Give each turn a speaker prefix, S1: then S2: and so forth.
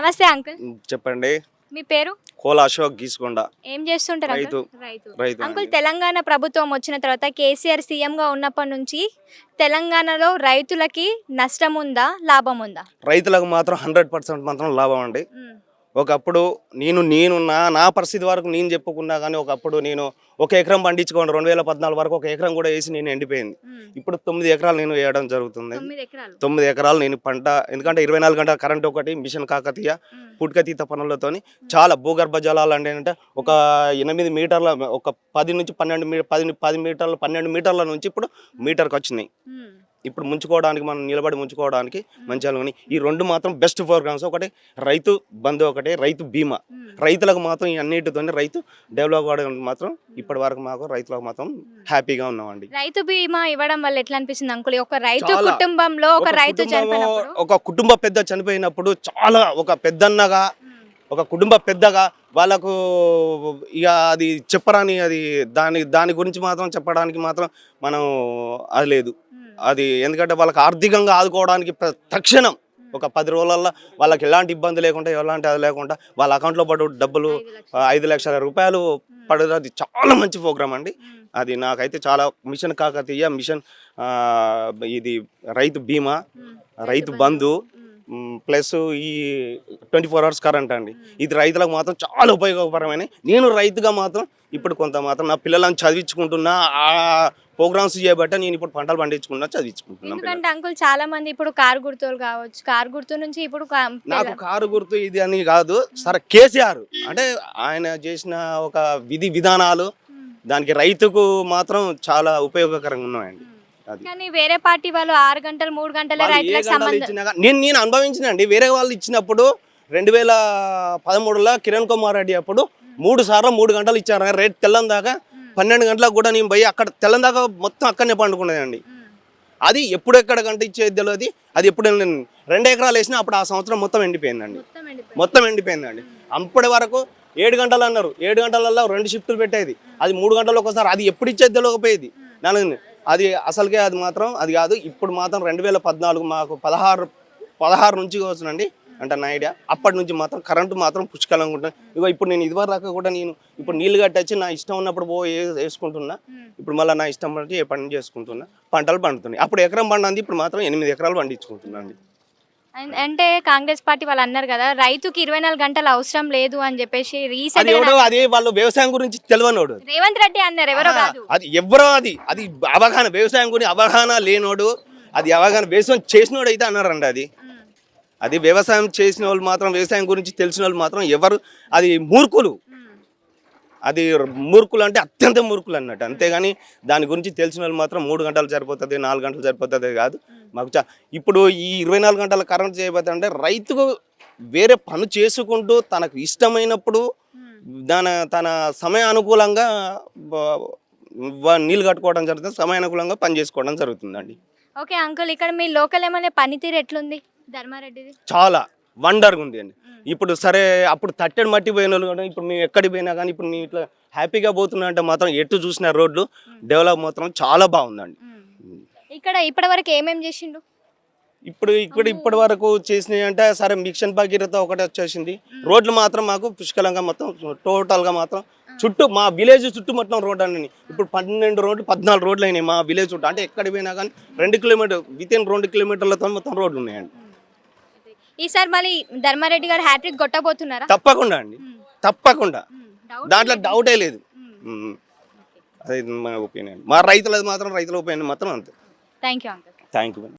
S1: నమస్తే అంకుల్.
S2: చెప్పండి.
S1: మీ పేరు?
S2: కోల అశోక్ గీసుకొండ.
S1: ఏం చేస్తుంటారు
S2: రైతు.
S1: అంకుల్ రైతు అంకుల్ తెలంగాణ ప్రభుత్వం వచ్చిన తర్వాత కేసీఆర్ సీఎం గా ఉన్నప్పటి నుంచి తెలంగాణలో రైతులకి నష్టం ఉందా లాభం ఉందా?
S2: రైతులకు మాత్రం హండ్రెడ్ పర్సెంట్ మాత్రం లాభం అండి. ఒకప్పుడు నేను నేను నా నా పరిస్థితి వరకు నేను చెప్పుకున్నా కానీ ఒకప్పుడు నేను ఒక ఎకరం పండించుకోండి రెండు వేల పద్నాలుగు వరకు ఒక ఎకరం కూడా వేసి నేను ఎండిపోయింది. ఇప్పుడు తొమ్మిది ఎకరాలు నేను వేయడం జరుగుతుంది.
S1: తొమ్మిది ఎకరాలు.
S2: నేను పంట ఎందుకంటే ఇరవై నాలుగు గంటల కరెంట్ ఒకటి మిషన్ కాకతీయ. పుట్కతీత పనులతోని చాలా భూగర్భ జలాలు అంటే ఏంటంటే ఒక ఎనిమిది మీటర్ల ఒక పది నుంచి పన్నెండు మీ పది పది మీటర్ల పన్నెండు మీటర్ల నుంచి ఇప్పుడు మీటర్కి వచ్చినాయి. ఇప్పుడు ముంచుకోవడానికి మనం నిలబడి ముంచుకోవడానికి మంచిగా ఉన్నాయి ఈ రెండు మాత్రం బెస్ట్ ప్రోగ్రామ్స్ ఒకటి రైతు బంధు ఒకటి రైతు బీమా. రైతులకు మాత్రం ఈ అన్నిటితో రైతు డెవలప్ అవ్వడానికి మాత్రం ఇప్పటి వరకు మాకు రైతులకు మాత్రం హ్యాపీగా ఉన్నామండి.
S1: రైతు బీమా ఇవ్వడం వల్ల ఎట్లా అనిపిస్తుంది అంకుల్? ఒక రైతు. కుటుంబంలో ఒక రైతు
S2: ఒక కుటుంబ పెద్ద చనిపోయినప్పుడు చాలా ఒక పెద్దన్నగా ఒక కుటుంబ పెద్దగా వాళ్ళకు ఇక అది చెప్పరాని అది దాని దాని గురించి మాత్రం చెప్పడానికి మాత్రం మనం అది లేదు. అది ఎందుకంటే వాళ్ళకి ఆర్థికంగా ఆదుకోవడానికి తక్షణం ఒక పది రోజులల్లో వాళ్ళకి ఎలాంటి ఇబ్బంది లేకుండా ఎలాంటి అది లేకుండా వాళ్ళ అకౌంట్లో పడు డబ్బులు ఐదు లక్షల. రూపాయలు పడదు. అది చాలా మంచి ప్రోగ్రామ్ అండి. అది నాకైతే చాలా మిషన్ కాకతీయ మిషన్ ఇది రైతు బీమా రైతు బంధు. ప్లస్ ఈ ట్వంటీ ఫోర్ అవర్స్ కరెంట్ అండి. ఇది రైతులకు మాత్రం చాలా ఉపయోగకరమైన నేను రైతుగా మాత్రం ఇప్పుడు కొంత మాత్రం నా పిల్లలను చదివించుకుంటున్నా ఆ ప్రోగ్రామ్స్ చేయబట్టే నేను ఇప్పుడు పంటలు పండించుకున్నా చదివించుకుంటున్నా
S1: ఎందుకంటే అంకుల్ చాలా మంది ఇప్పుడు కారు గుర్తులు కావచ్చు కారు గుర్తు నుంచి ఇప్పుడు
S2: నాకు కారు గుర్తు ఇది అని కాదు సరే కేసీఆర్ అంటే ఆయన చేసిన ఒక విధి విధానాలు. దానికి రైతుకు మాత్రం చాలా ఉపయోగకరంగా ఉన్నాయండి.
S1: కానీ వేరే పార్టీ వాళ్ళు ఆరు గంటలు మూడు గంటల రైతులకు సంబంధం
S2: నేను నేను అనుభవించిన అండి వేరే వాళ్ళు ఇచ్చినప్పుడు రెండు వేల పదమూడులో కిరణ్ కుమార్ రెడ్డి అప్పుడు మూడు సార్లు మూడు గంటలు ఇచ్చారు. రేట్ తెల్లం దాకా పన్నెండు గంటలకు కూడా నేను పోయి అక్కడ తెల్లం దాకా మొత్తం అక్కడనే పండుకునేదండి. అది ఎప్పుడు ఎక్కడ గంట ఇచ్చేది తెలియదు అది ఎప్పుడు నేను రెండు ఎకరాలు వేసినా అప్పుడు ఆ సంవత్సరం మొత్తం ఎండిపోయిందండి.
S1: మొత్తం ఎండిపోయింది.
S2: మొత్తం ఎండిపోయిందండి. అప్పటి వరకు ఏడు గంటలు అన్నారు. ఏడు గంటలలో రెండు షిఫ్టులు పెట్టేది. అది మూడు గంటలు ఒకసారి. అది ఎప్పుడు ఇచ్చేది తెలియకపోయేది నన్ను అది అసలుకే అది మాత్రం అది కాదు ఇప్పుడు మాత్రం రెండు వేల పద్నాలుగు మాకు పదహారు పదహారు నుంచి వస్తుందండి అంటే నా ఐడియా. అప్పటి నుంచి మాత్రం కరెంటు మాత్రం పుష్కలంగా ఉంటుంది. ఇగో ఇప్పుడు నేను ఇదివరకు కూడా నేను ఇప్పుడు నీళ్ళు కట్టచ్చి నా ఇష్టం ఉన్నప్పుడు పో వేసుకుంటున్నా. ఇప్పుడు మళ్ళీ నా ఇష్టం బట్టి ఏ పని చేసుకుంటున్నా పంటలు పండుతున్నాయి. అప్పుడు ఎకరం పండింది ఇప్పుడు మాత్రం ఎనిమిది ఎకరాలు పండించుకుంటున్నాను
S1: అంటే కాంగ్రెస్ పార్టీ వాళ్ళు అన్నారు కదా రైతుకి ఇరవై నాలుగు గంటలు అవసరం లేదు అని చెప్పేసి రీసెంట్
S2: ఎవడో అది వాళ్ళు వ్యవసాయం గురించి తెలియనోడు
S1: రేవంత్ రెడ్డి అన్నారు ఎవరో కాదు
S2: అది ఎవరో అది అది అవగాహన వ్యవసాయం గురించి అవగాహన లేనోడు అది అవగాహన వ్యవసాయం చేసినోడు అయితే అన్నారండి అది. అది వ్యవసాయం చేసిన వాళ్ళు మాత్రం వ్యవసాయం గురించి తెలిసిన వాళ్ళు మాత్రం ఎవరు అది మూర్ఖులు. అది మూర్ఖులు అంటే అత్యంత మూర్ఖులు అన్నట్టు. అంతేగాని దాని గురించి తెలిసిన వాళ్ళు మాత్రం మూడు గంటలు సరిపోతుంది నాలుగు గంటలు సరిపోతుంది కాదు. మాకు చా ఇప్పుడు ఈ ఇరవై నాలుగు గంటల కరెంట్ చేయబోతే అంటే రైతుకు వేరే పని చేసుకుంటూ తనకు ఇష్టమైనప్పుడు. దాని తన సమయానుకూలంగా నీళ్ళు కట్టుకోవడం జరుగుతుంది సమయానుకూలంగా పని చేసుకోవడం జరుగుతుందండి.
S1: ఓకే అంకుల్ ఇక్కడ మీ లోకల్ ఏమైనా పనితీరు ఎట్లుంది? ధర్మారెడ్డిది?
S2: చాలా. వండర్గా ఉంది అండి. ఇప్పుడు సరే అప్పుడు తట్టెడు మట్టి పోయిన వాళ్ళు కూడా ఇప్పుడు మేము ఎక్కడికి పోయినా కానీ ఇప్పుడు మేము ఇట్లా హ్యాపీగా పోతున్నా అంటే మాత్రం ఎటు చూసిన రోడ్లు డెవలప్ మాత్రం చాలా బాగుందండి.
S1: ఇక్కడ ఇప్పటి వరకు ఏమేం చేసిండు?
S2: ఇప్పుడు ఇక్కడ ఇప్పటి వరకు చేసినాయి అంటే సరే మిక్షన్ భగీరథ ఒకటి వచ్చేసింది. రోడ్లు మాత్రం మాకు పుష్కలంగా మొత్తం టోటల్గా మాత్రం చుట్టూ మా విలేజ్ చుట్టూ మొత్తం రోడ్ అండి ఇప్పుడు పన్నెండు రోడ్లు పద్నాలుగు రోడ్లు అయినాయి మా విలేజ్ చుట్టూ. అంటే ఎక్కడికి పోయినా కానీ రెండు కిలోమీటర్ విత్ ఇన్ రెండు కిలోమీటర్లతో మొత్తం రోడ్లు ఉన్నాయండి.
S1: ఈసారి మళ్ళీ ధర్మారెడ్డి గారు హ్యాట్రిక్ కొట్టబోతున్నారా?
S2: తప్పకుండా అండి. తప్పకుండా. దాంట్లో డౌటే లేదు. అదే మా ఒపీనియన్. మా రైతులది మాత్రం రైతుల ఒపీనియన్ మాత్రం అంతే.
S1: Thank you uncle
S2: thank you